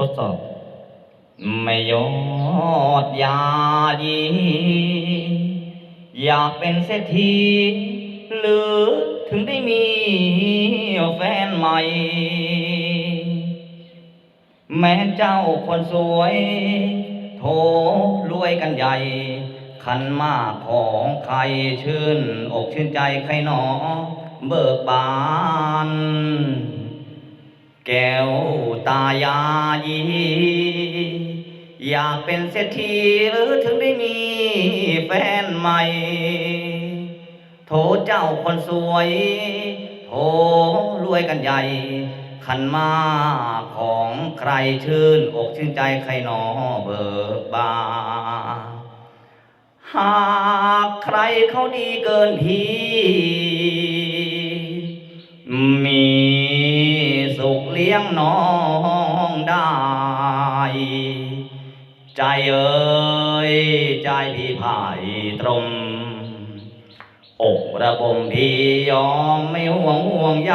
ทดสอบ ไม่ยอดยายีอยากเป็นเศรษฐีหรือถึงได้มีแฟนใหม่ แม้เจ้าคนสวย โถรวยกันใหญ่ ขันมากของใครชื่น อกชื่นใจใครหนอ เบิกบาน แก้วตายายีอยากเป็นเศรษฐีหรือถึงได้มีแฟนใหม่ โถเจ้าคนสวย โถรวยกันใหญ่ ขันมาของใครชื่นอกชื่นใจใครหนอเบิกบาหากใครเขาดีเกินพี่มี สุขเลี้ยงน้องได้ ใจเอ่ยใจพี่พ่ายตรงอกระบมพี่ยอมไม่ห่วงห่วงใย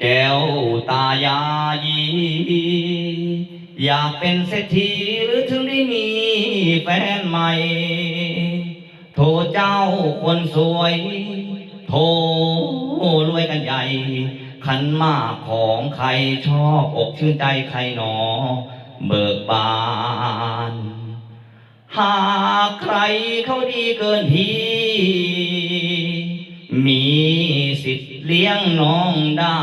แก้วตายายีอยากเป็นเศรษฐีหรือถึงได้มีแฟนใหม่ โทเจ้าคนสวย โทรวยกันใหญ่ ขันมากของใครชอบอกชื่นใจใครหนอ เบิกบาน หากใครเขาดีเกินพี่มีสิทธิ์เลี้ยงน้องได้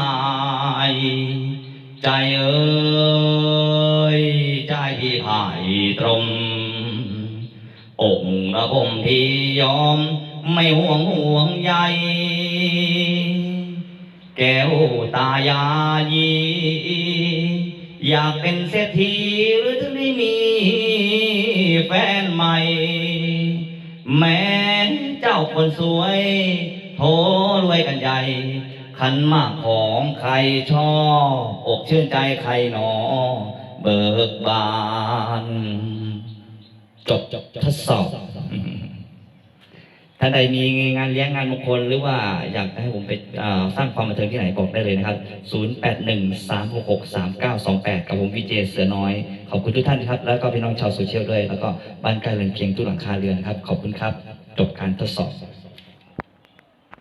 ใจเอ้ย ใจพี่พ่ายตรง อกระผมพี่ยอมไม่ห่วงห่วงใยแก้วตายายีอยากเป็นเศรษฐีหรือถึงได้มีแฟนใหม่ แม้เจ้าคนสวยโทรวยกันใหญ่ขันมากของใครชอบอกชื่นใจใครหนอ เบิกบาน จบทดสอบ ท่านใดมีงานเลี้ยงงานมงคลหรือว่าอยากให้ผมไปสร้างความบันเทิงที่ไหนบอกได้เลยนะครับ 0813663928 กับผมวิเจเสือน้อย ขอบคุณทุกท่านครับ แล้วก็พี่น้องชาวโซเชียลด้วย แล้วก็บ้านใกล้เรือนเคียงทุกหลังคาเรือนครับ ขอบคุณครับ จบการทดสอบ